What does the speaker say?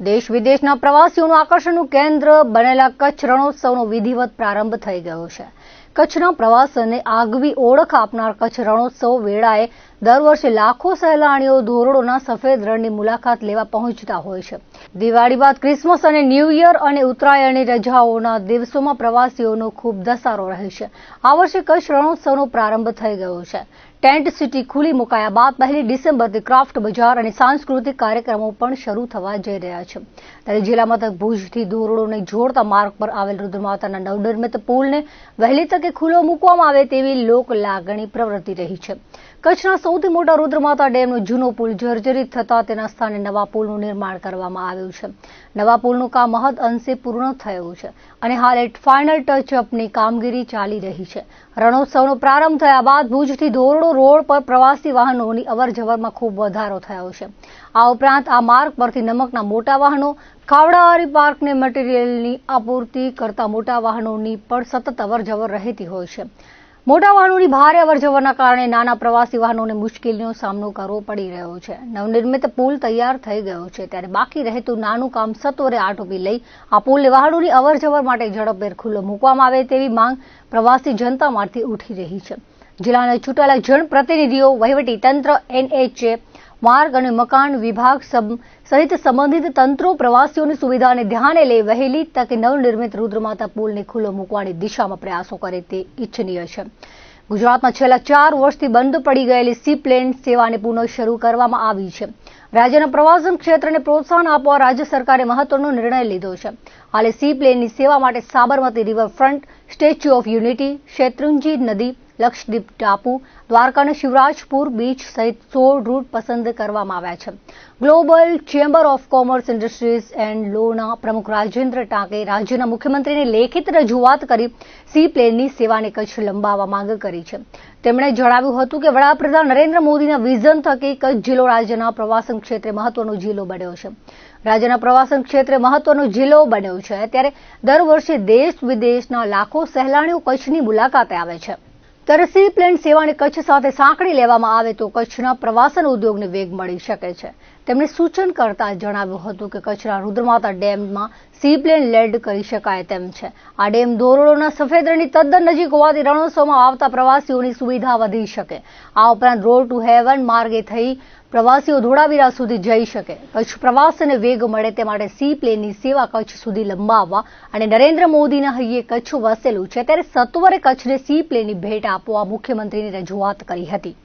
દેશ વિદેશના પ્રવાસીઓનું આકર્ષણનું કેન્દ્ર બનેલા કચ્છ રણોત્સવનો વિધિવત પ્રારંભ થઈ ગયો છે. કચ્છના પ્રવાસનને આગવી ઓળખ આપનાર કચ્છ રણોત્સવ વેળાએ દર વર્ષે લાખો સહેલાણીઓ ધોરડોના સફેદ રણની મુલાકાત લેવા પહોંચતા હોય છે. દિવાળી બાદ ક્રિસમસ અને ન્યૂ યર અને ઉત્તરાયણની રજાઓના દિવસોમાં પ્રવાસીઓનો ખૂબ ધસારો રહે છે. આ વર્ષે કચ્છ રણોત્સવનો પ્રારંભ થઈ ગયો છે. ટેન્ટ સિટી ખુલ્લી મુકાયા બાદ પહેલી ડિસેમ્બરથી ક્રાફ્ટ બજાર અને સાંસ્કૃતિક કાર્યક્રમો પણ શરૂ થવા જઈ રહ્યા છે. ત્યારે જિલ્લા મથક ભુજથી ધોરડોને જોડતા માર્ગ પર આવેલ રુદ્રમાતાના નવનિર્મિત પુલને વહેલી તકે ખુલ્લો મૂકવામાં આવે તેવી લોક લાગણી પ્રવર્તી રહી છે. કચ્છના સૌથી મોટા રુદ્રમાતા ડેમનો જૂનો પુલ જર્જરિત થતા તેના સ્થાને નવા પુલનું નિર્માણ કરવામાં આવ્યું છે. નવા પુલનું કામ મહદ અંશે પૂર્ણ થયું છે અને હાલ ફાઇનલ ટચઅપની કામગીરી ચાલી રહી છે. રણોત્સવનો પ્રારંભ થયા બાદ ભુજથી ધોરડો રોડ પર પ્રવાસી વાહનોની અવરજવરમાં ખૂબ વધારો થયો છે. આ ઉપરાંત આ માર્ગ પરથી નમકના મોટા વાહનો ખાવડાવારી પાર્કને મટીરીયલની આપૂર્તિ કરતા મોટા વાહનોની પણ સતત અવરજવર રહેતી હોય છે. મોટા વાહનોની ભારે અવરજવરના કારણે નાના પ્રવાસી વાહનોને મુશ્કેલીનો સામનો કરવો પડી રહ્યો છે. નવનિર્મિત પુલ તૈયાર થઈ ગયો છે. ત્યારે બાકી રહેતું નાનું કામ સત્વરે આટોપી લઈ આ પુલને વાહનોની અવરજવર માટે ઝડપભેર ખુલ્લો મૂકવામાં આવે તેવી માંગ પ્રવાસી જનતામાંથી ઉઠી રહી છે. જિલ્લાના ચૂંટાયેલા જનપ્રતિનિધિઓ વહીવટી તંત્ર એનએચએ માર્ગ અને મકાન વિભાગ સહિત સંબંધિત તંત્રો, પ્રવાસીઓની સુવિધાને ધ્યાને લઈ વહેલી તકે નવનિર્મિત રુદ્રમાતા પુલને ખુલ્લો મૂકવાની દિશામાં પ્રયાસો કરે તે ઇચ્છનીય છે. ગુજરાતમાં છેલ્લા ચાર વર્ષથી બંધ પડી ગયેલી સી પ્લેન સેવાને પુનઃ શરૂ કરવામાં આવી છે. રાજ્યના પ્રવાસન ક્ષેત્રને પ્રોત્સાહન આપવા રાજ્ય સરકારે મહત્વનો નિર્ણય લીધો છે. હાલે સી પ્લેનની સેવા માટે Sabarmati riverfront, statue of unity, Shetrunji નદી લક્ષદ્વીપ ટાપુ, દ્વારકા શિવરાજપુર બીચ સહિત સોળ રૂટ પસંદ કરવામાં આવ્યા છે. Global chamber of commerce industries and લોના પ્રમુખ રાજેન્દ્ર ટાંકે રાજ્યના મુખ્યમંત્રીને લેખિત રજૂઆત કરી સી પ્લેનની સેવાને કચ્છ લંબાવવા માંગ કરી છે. તેમણે જણાવ્યું હતું કે વડાપ્રધાન નરેન્દ્ર મોદીના વિઝન થકી કચ્છ જિલ્લો રાજ્યના પ્રવાસન ક્ષેત્રે મહત્વનો જિલ્લો બન્યો છે. રાજ્યના પ્રવાસન ક્ષેત્રે મહત્વનો જિલ્લો બન્યો છે. ત્યારે દર વર્ષે દેશ વિદેશના લાખો સહેલાણીઓ કચ્છની મુલાકાતે આવે છે. ત્યારે સી પ્લેન સેવાને કચ્છ સાથે સાંકળી લેવામાં આવે તો કચ્છના પ્રવાસન ઉદ્યોગને વેગ મળી શકે છે. તેમણે સૂચન કરતા જણાવ્યું હતું કે કચ્છના રુદ્રમાતા ડેમમાં સી પ્લેન લેન્ડ કરી શકાય તેમ છે. આ ડેમ ધોરડોના સફેદ રણની તદ્દન નજીક હોવાથી રણોત્સવમાં આવતા પ્રવાસીઓની સુવિધા વધી શકે. આ ઉપરાંત રોડ ટુ હેવન માર્ગે થઈ પ્રવાસીઓ ધોળાવીરા સુધી જઈ શકે. કચ્છ પ્રવાસને વેગ મળે તે માટે સી પ્લેનની સેવા કચ્છ સુધી લંબાવવા અને નરેન્દ્ર મોદીના હૈયે કચ્છ વસેલું છે. ત્યારે સત્વરે કચ્છને સી પ્લેનની ભેટ આપવા મુખ્યમંત્રીની રજૂઆત કરી હતી.